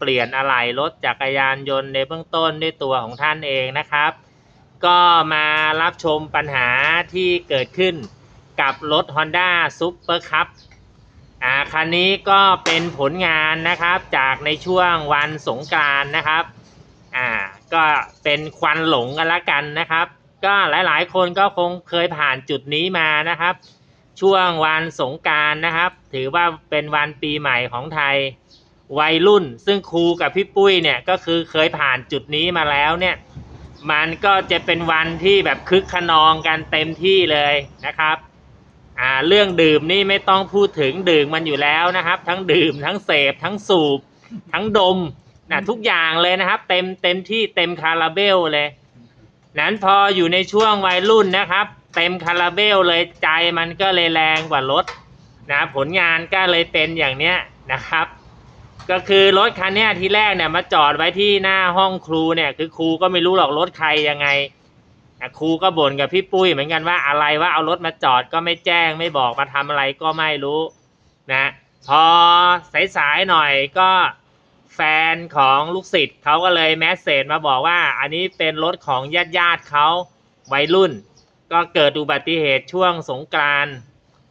เปลี่ยนอะไหล่รถจักรยานยนต์ในเบื้องต้นด้วยตัวของท่านเองนะครับ ก็มารับชมปัญหาที่เกิดขึ้นกับรถ Honda Super Cup อ่าคันนี้ก็เป็นผลงานนะครับจากในช่วงวันสงกรานนะครับอ่าก็เป็นควันหลงกันละกันนะครับ ก็หลายๆ คนก็คงเคยผ่านจุดนี้มานะครับ ช่วงวันสงการนะครับ ถือว่าเป็นวันปีใหม่ของไทย วัยรุ่น ซึ่งครูกับพี่ปุ้ยเนี่ยก็คือเคยผ่านจุดนี้มาแล้วเนี่ย มันก็จะเป็นวันที่แบบคึกขนองกันเต็มที่เลยนะครับอ่าเรื่องดื่มนี่ไม่ต้องพูดถึงดื่มมันอยู่แล้วนะครับ ทั้งดื่มทั้งเสพทั้งสูบ ทั้งดมนะทุกอย่างเลยนะครับ เต็มเต็มที่เต็มคาราเบลเลย นั้นพออยู่ในช่วงวัยรุ่นนะครับ เต็มคาราเบลเลยใจมันก็เลยแรงกว่ารถนะผลงานก็เลยเป็นอย่างเนี้ยนะครับ ก็คือรถคันเนี้ยทีแรกเนี่ยมาจอดไว้ที่หน้าห้องครูเนี่ยคือครูก็ไม่รู้หรอกรถใครยังไงครูก็บ่นกับพี่ปุ้ยเหมือนกันว่าอะไรว่าเอารถมาจอดก็ไม่แจ้งไม่บอกมาทำอะไรก็ไม่รู้นะพอสายๆหน่อยก็แฟนของลูกศิษย์เขาก็เลยแมสเซจมาบอกว่า อันนี้เป็นรถของญาติญาติเขาวัยรุ่น ก็เกิดอุบัติเหตุช่วงสงกรานต์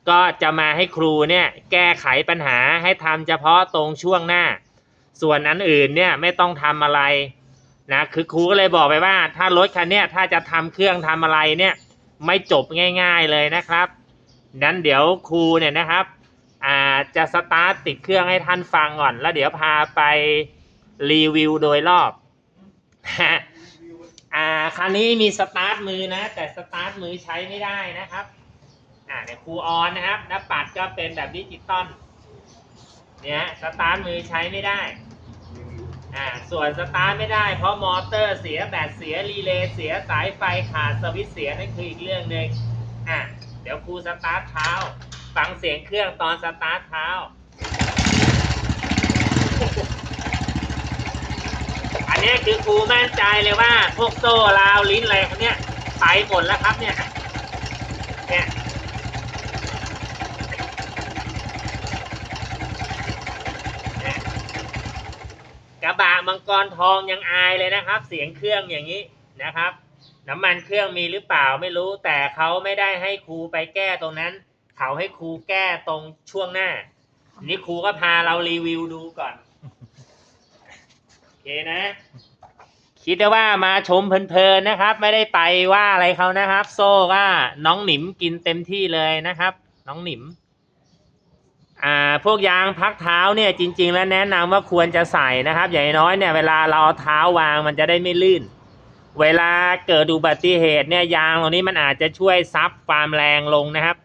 ก็จะมาให้ครูเนี่ยแก้ไขปัญหาให้ทำเฉพาะตรงช่วงหน้า ส่วนอันอื่นเนี่ยไม่ต้องทำอะไรนะคือครูก็เลยบอกไปว่า ถ้ารถคันเนี้ยถ้าจะทำเครื่องทำอะไรเนี่ยไม่จบง่ายๆเลยนะครับนั้นเดี๋ยวครูเนี่ยนะครับอาจะสตาร์ทติดเครื่องให้ท่านฟังก่อน แล้วเดี๋ยวพาไปรีวิวโดยรอบอ่าคันนี้มีสตาร์ทมือนะ แต่สตาร์ทมือใช้ไม่ได้นะครับ อ่าเดี๋ยครูออนนะครับหน้าปัดก็เป็นแบบดิจิตอลเนี่ยสตาร์ทมือใช้ไม่ได้อ่าส่วนสตาร์ทไม่ได้ เพราะมอเตอร์เสียแบตเสียรีเลย์เสียสายไฟขาดสวิตช์เสียนั่นคืออีกเรื่องหนึ่งอะเดี๋ยวครูสตาร์ทเท้าฟังเสียงเครื่องตอนสตาร์ทเท้าอันนี้คือครูมั่นใจเลยว่าพวกโซ่ราวลิ้นอะไรพวกเนี้ยไปหมดแล้วครับเนี่ยเนี่ยเนี่ยกระบะ มังกรทองยังอายเลยนะครับ เสียงเครื่องอย่างนี้นะครับ น้ำมันเครื่องมีหรือเปล่าไม่รู้ แต่เขาไม่ได้ให้ครูไปแก้ตรงนั้น เขาให้ครูแก้ตรงช่วงหน้า นี่ครูก็พาเรารีวิวดูก่อนโอเคนะ คิดได้ว่ามาชมเพลินๆนะครับ ไม่ได้ไปว่าอะไรเขานะครับ โซ่ว่าน้องหนิมกินเต็มที่เลยนะครับ น้องหนิม อ่าพวกยางพักเท้าเนี่ยจริง ๆ แล้วแนะนำว่าควรจะใส่นะครับ อย่างน้อยเนี่ยเวลาเราเอาเท้าวางมันจะได้ไม่ลื่น เวลาเกิดอุบัติเหตุเนี่ยยางตรงนี้มันอาจจะช่วยซับความแรงลงนะครับ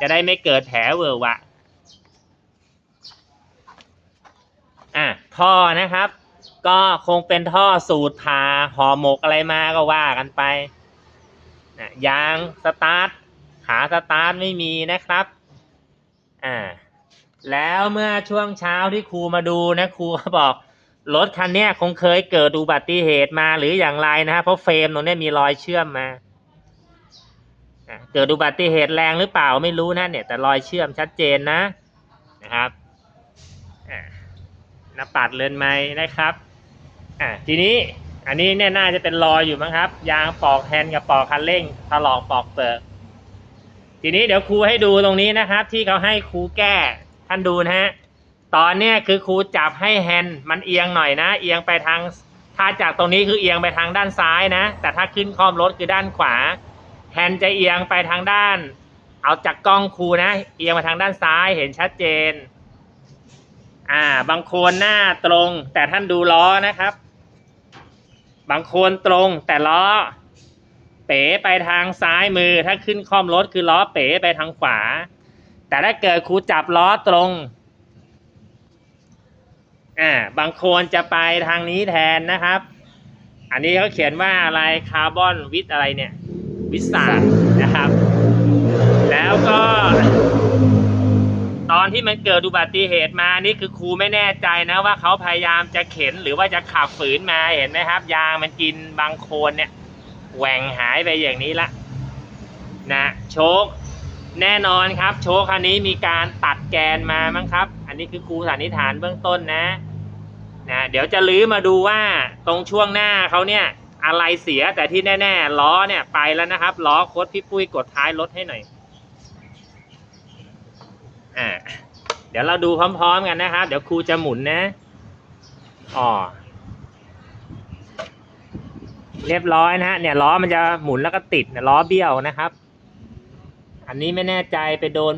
จะได้ไม่เกิดแผลเวอะหวะอะท่อนะครับ ก็คงเป็นท่อสูตรผ่าห่อหมกอะไรมาก็ว่ากันไปนะยางสตาร์ทขาสตาร์ทไม่มีนะครับ อ่า แล้วเมื่อช่วงเช้าที่ครูมาดูนะครูก็บอกรถคันนี้คงเคยเกิดอุบัติเหตุมาหรืออย่างไรนะฮะเพราะเฟรมตรงนี้มีรอยเชื่อมมาเกิดอุบัติเหตุแรงหรือเปล่าไม่รู้นะเนี่ยแต่รอยเชื่อมชัดเจนนะนะครับหน้าปัดเลือนไหมนะครับอะทีนี้อันนี้เนี่ยน่าจะเป็นรอยอยู่มั้งครับ ยางปอกแฮนด์กับปอกคันเร่งถลอกปอกเปิดทีนี้เดี๋ยวครูให้ดูตรงนี้นะครับ ที่เขาให้ครูแก้ ท่านดูนะฮะตอนเนี้ยคือครูจับให้แฮนด์มันเอียงหน่อยนะ เอียงไปทางถ้าจากตรงนี้คือเอียงไปทางด้านซ้ายนะ แต่ถ้าขึ้นคอมรถคือด้านขวาแฮนด์จะเอียงไปทางด้าน เอาจากกล้องครูนะ เอียงไปทางด้านซ้ายเห็นชัดเจน อ่า บางคนหน้าตรง แต่ท่านดูล้อนะครับ บางคนตรงแต่ล้อ เป๋ไปทางซ้ายมือ ถ้าขึ้นคอมรถคือล้อเป๋ไปทางขวา แต่ถ้าเกิดครูจับล้อตรงอ่าบางคนจะไปทางนี้แทนนะครับ อันนี้เขาเขียนว่าอะไรคาร์บอนวิทอะไรเนี่ย วิสานะครับ แล้วก็ ตอนที่มันเกิดอุบัติเหตุมานี่คือครูไม่แน่ใจนะว่าเขาพยายามจะเข็นหรือว่าจะขับฝืนมาเห็นไหมครับ ยางมันกินบางโคนเนี่ยแหว่งหายไปอย่างนี้ละนะโชค แน่นอนครับ โชคคันนี้มีการตัดแกนมามั้งครับ อันนี้คือครูสันนิษฐานเบื้องต้นนะนะเดี๋ยวจะลื้อมาดูว่าตรงช่วงหน้าเขาเนี่ยอะไรเสียแต่ที่แน่ ๆ ล้อเนี่ยไปแล้วนะครับ ล้อโคดพี่ปุ้ยกดท้ายรถให้หน่อยอ่าเดี๋ยวเราดูพร้อมๆกันนะครับ เดี๋ยวครูจะหมุนนะอ๋อเรียบร้อยนะฮะเนี่ยล้อมันจะหมุนแล้วก็ติดเนี่ยล้อเบี้ยวนะครับ อันนี้ไม่แน่ใจไปโดน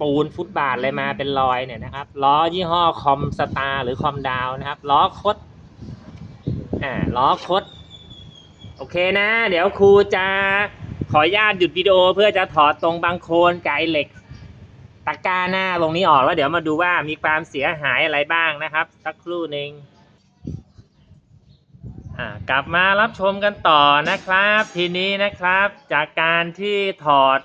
ปูนฟุตบาทอะไรมาเป็นรอยเนี่ยนะครับล้อยี่ห้อคอมสตาร์หรือคอมดาวนะครับล้อคดอ่าล้อคดโอเคนะ เดี๋ยวครูจะขออนุญาตหยุดวิดีโอเพื่อจะถอดตรงบางโคนไกเหล็กตะกร้าหน้าตรงนี้ออกแล้วเดี๋ยวมาดูว่ามีความเสียหายอะไรบ้างนะครับ สักครู่หนึ่งอ่ากลับมารับชมกันต่อนะครับ ทีนี้นะครับจากการที่ถอด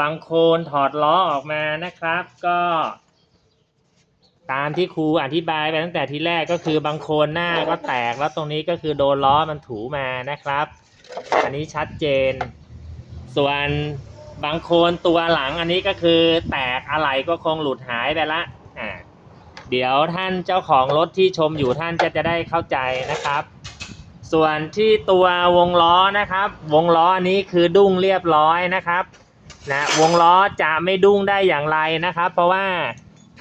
บางโคนถอดล้อออกมานะครับ ก็ ตามที่ครูอธิบายไปตั้งแต่ทีแรกก็คือบางโคนหน้าก็แตกแล้วตรงนี้ก็คือโดนล้อมันถูมานะครับ อันนี้ชัดเจน ส่วนบางโคนตัวหลังอันนี้ก็คือแตกอะไรก็คงหลุดหายไปละอ่าเดี๋ยวท่านเจ้าของรถที่ชมอยู่ท่านจะจะได้เข้าใจนะครับ ส่วนที่ตัววงล้อนะครับ วงล้อนี้คือดุ้งเรียบร้อยนะครับ นะวงล้อจะไม่ดุ้งได้อย่างไรนะครับ เพราะว่า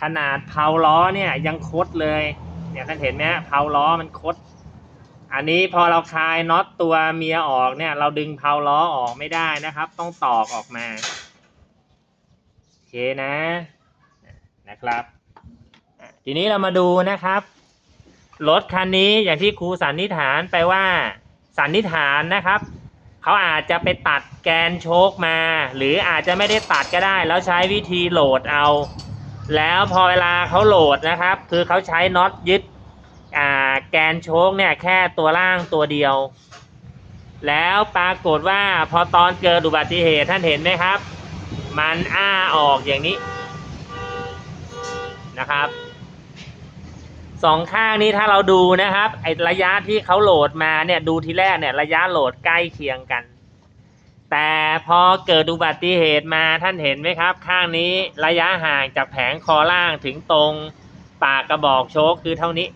ขนาดเพาล้อเนี่ยยังคดเลยเนี่ยท่านเห็นไหมเพาล้อมันคด อันนี้พอเราคลายน็อตตัวเมียออกเนี่ย เราดึงเพาล้อออกไม่ได้นะครับ ต้องตอกออกมาโอเคนะนะครับทีนี้เรามาดูนะครับรถคันนี้อย่างที่ครูสันนิษฐานไปว่าสันนิษฐานนะครับ เขาอาจจะไปตัดแกนโชคมา หรืออาจจะไม่ได้ตัดก็ได้ แล้วใช้วิธีโหลดเอา แล้วพอเวลาเขาโหลดนะครับ คือเขาใช้น็อตยึดแกนโชคเนี่ยแค่ตัวล่างตัวเดียว แล้วปรากฏว่าพอตอนเกิดอุบัติเหตุท่านเห็นไหมครับ มันอ้าออกอย่างนี้นะครับ สองข้างนี้ถ้าเราดูนะครับ ไอระยะที่เขาโหลดมาเนี่ยดูทีแรกเนี่ยระยะโหลดใกล้เคียงกัน แต่พอเกิดอุบัติเหตุมาท่านเห็นไหมครับ ข้างนี้ระยะห่างจากแผงคอล่างถึงตรงปากกระบอกโชคคือเท่านี้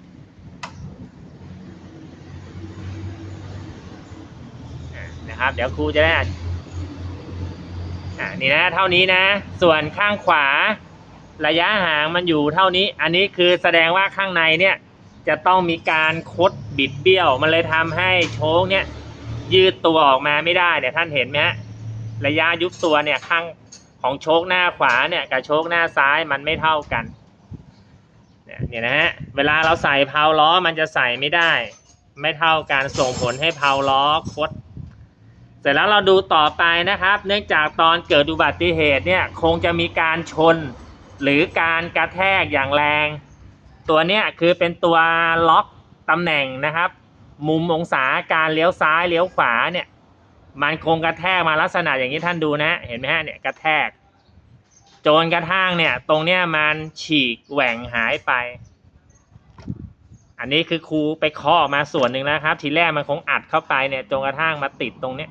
นะครับเดี๋ยวครูจะได้อ่านอ่านี่นะเท่านี้นะ ส่วนข้างขวา ระยะห่างมันอยู่เท่านี้ อันนี้คือแสดงว่าข้างในเนี่ยจะต้องมีการคดบิดเบี้ยว มันเลยทำให้โชคเนี่ยยืดตัวออกมาไม่ได้เนี่ยท่านเห็นไหมฮะระยะยุบตัวเนี่ยข้างของโชคหน้าขวาเนี่ยกับโชคหน้าซ้ายมันไม่เท่ากันเนี่ยนะฮะเวลาเราใส่เพาล้อมันจะใส่ไม่ได้ ไม่เท่ากันส่งผลให้เพาล้อคดเสร็จแล้วเราดูต่อไปนะครับ เนื่องจากตอนเกิดอุบัติเหตุเนี่ยคงจะมีการชน หรือการกระแทกอย่างแรง ตัวเนี้ยคือเป็นตัวล็อกตำแหน่งนะครับ มุมองศาการเลี้ยวซ้ายเลี้ยวขวาเนี่ยมันคงกระแทกมาลักษณะอย่างนี้ท่านดูนะ เห็นไหมฮะเนี่ยกระแทก จนกระทั่งเนี่ย ตรงเนี้ยมันฉีกแหว่งหายไป อันนี้คือครูไปเคาะออกมาส่วนหนึ่งแล้วครับ ทีแรกมันคงอัดเข้าไปเนี่ยจนกระทั่งมาติดตรงเนี้ย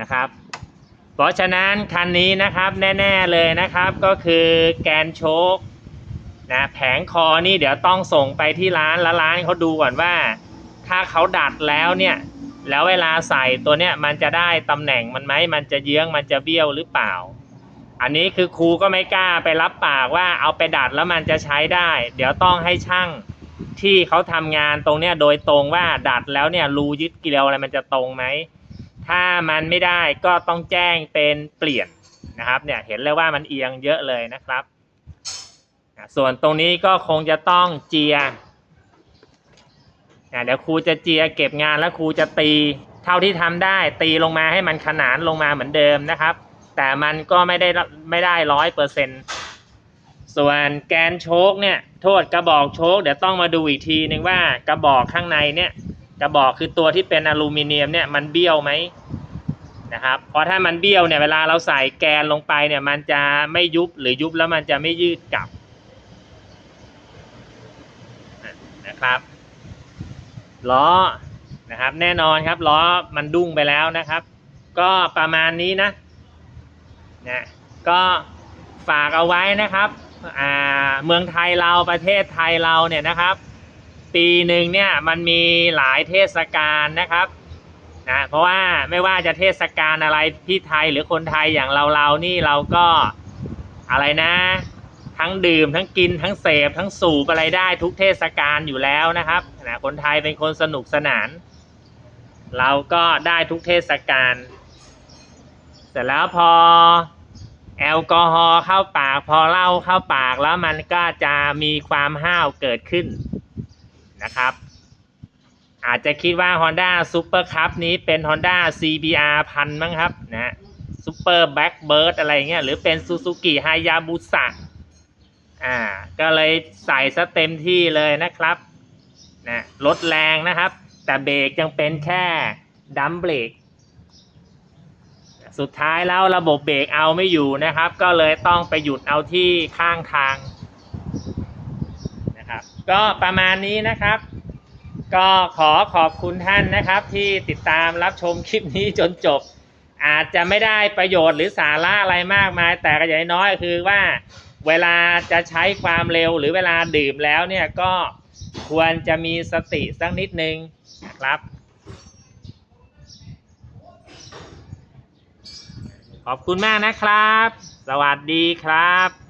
นะครับ เพราะฉะนั้นคันนี้นะครับแน่ๆเลยนะครับก็คือแกนโชคนะแผงคอนี่เดี๋ยวต้องส่งไปที่ร้านแล้วร้านเขาดูก่อนว่า ถ้าเขาดัดแล้วเนี่ย แล้วเวลาใส่ตัวเนี้ยมันจะได้ตำแหน่งมันไหมมันจะเยื้องมันจะเบี้ยวหรือเปล่า อันนี้คือครูก็ไม่กล้าไปรับปากว่าเอาไปดัดแล้วมันจะใช้ได้ เดี๋ยวต้องให้ช่างที่เขาทำงานตรงเนี้ยโดยตรงว่าดัดแล้วเนี่ยรูยึดเกลียวอะไรมันจะตรงไหม ถ้ามันไม่ได้ก็ต้องแจ้งเป็นเปลี่ยนนะครับเนี่ยเห็นเลยว่ามันเอียงเยอะเลยนะครับ ส่วนตรงนี้ก็คงจะต้องเจียเดี๋ยวครูจะเจียเก็บงานแล้วครูจะตีเท่าที่ทำได้ ตีลงมาให้มันขนานลงมาเหมือนเดิมนะครับ แต่มันก็ไม่ได้ไม่ได้ร้อยเปอร์เซ็นส่วนแกนโชคเนี่ยโทษกระบอกโชคเดี๋ยวต้องมาดูอีกทีนึงว่ากระบอกข้างในเนี่ย กระบอกคือตัวที่เป็นอลูมิเนียมเนี่ยมันเบี้ยวไหมนะครับเพราะถ้ามันเบี้ยวเนี่ยเวลาเราใส่แกนลงไปเนี่ยมันจะไม่ยุบหรือยุบแล้วมันจะไม่ยืดกลับนะครับล้อนะครับแน่นอนครับล้อมันดุ้งไปแล้วนะครับ ก็ประมาณนี้นะนะก็ฝากเอาไว้นะครับอ่าเมืองไทยเราประเทศไทยเราเนี่ยนะครับ ปีหนึ่งเนี่ยมันมีหลายเทศกาลนะครับนะเพราะว่าไม่ว่าจะเทศกาลอะไรที่ไทยหรือคนไทยอย่างเราเรานี่เราก็อะไรนะ ทั้งดื่มทั้งกินทั้งเสพทั้งสูบอะไรได้ทุกเทศกาลอยู่แล้วนะครับนะคนไทยเป็นคนสนุกสนาน เราก็ได้ทุกเทศกาลเสร็จแล้วพอแอลกอฮอล์เข้าปาก พอเหล้าเข้าปากแล้วมันก็จะมีความห้าวเกิดขึ้น นะครับ อาจจะคิดว่า Honda Super Cup นี้เป็น Honda CBR พันมั้งครับนะ Super Blackbird อะไรเงี้ยหรือเป็น Suzuki Hayabusa อ่าก็เลยใส่ซะเต็มที่เลยนะครับนะลดแรงนะครับ แต่เบรกยังเป็นแค่ดัมเบรกสุดท้ายแล้วระบบเบรกเอาไม่อยู่นะครับ ก็เลยต้องไปหยุดเอาที่ข้างทาง นะครับ ก็ประมาณนี้นะครับ ก็ขอขอบคุณท่านนะครับ ที่ติดตามรับชมคลิปนี้จนจบ อาจจะไม่ได้ประโยชน์หรือสาระอะไรมากมาย แต่ก็อย่างน้อยคือว่าเวลาจะใช้ความเร็วหรือเวลาดื่มแล้วเนี่ยก็ควรจะมีสติสักนิดนึงครับ ขอบคุณมากนะครับ สวัสดีครับ